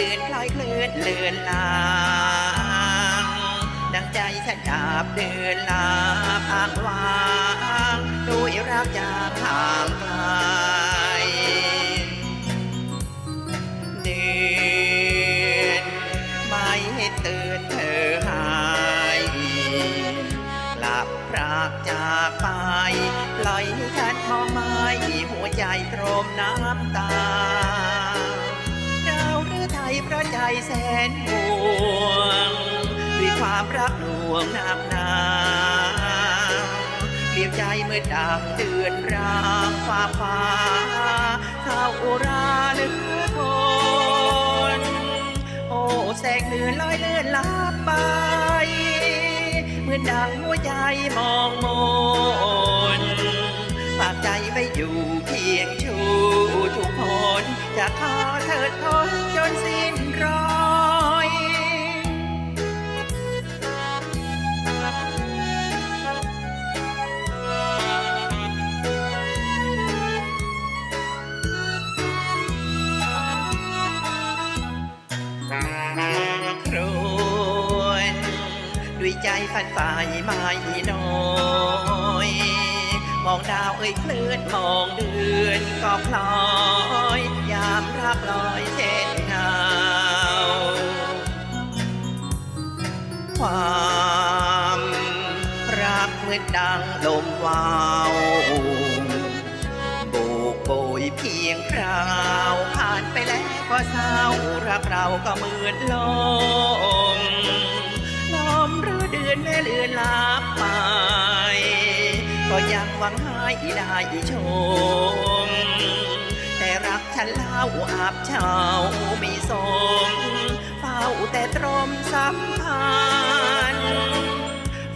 ดือนคล้อยเคลื่อนเลือนลางดังใจฉันดาบเดินลาพางวางด้วยรักจากทางไกลเดือนไม่ให้เตือนเธอหายหลับพรากจากไปปล่อยให้ฉันมองไม้หัวใจตรมน้ำตา แสนห่วงด้วยความรักหน่วงนักหนาเปลี่ยนใจเมื่อดังเดือนรางฟ้าฟ้าข้าวอุราเหลือทนโอ้แสงเดือนลอยเลื่อนลับไป เหมือนดังหัวใจมองมนฝากใจไว้อยู่เพียงชู ด้วยใจฝันฝ่ายไม่น้อย มองดาวเอ่ยเคลื่อนมองเดือนก็พลอย ยามรักลอยเช่นเงาความรักเหมือนดังลมวาวโบกโบยเพียงคราวผ่านไปแล้วก็เศร้ารักเราก็เหมือนลม ฟังหวังให้ได้ชม แต่รักฉันเล่าอาบเช้าไม่สมเฝ้าแต่ตรมสัมพันธ์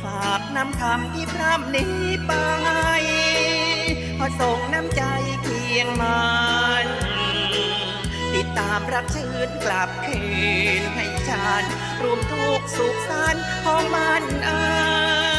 ฝากน้ำคำที่พร่ำนี้ไปพอส่งน้ำใจเคียงมันติดตามรักชื่นกลับคืนให้ฉันรวมทุกสุขสันต์ของมันเอ่ย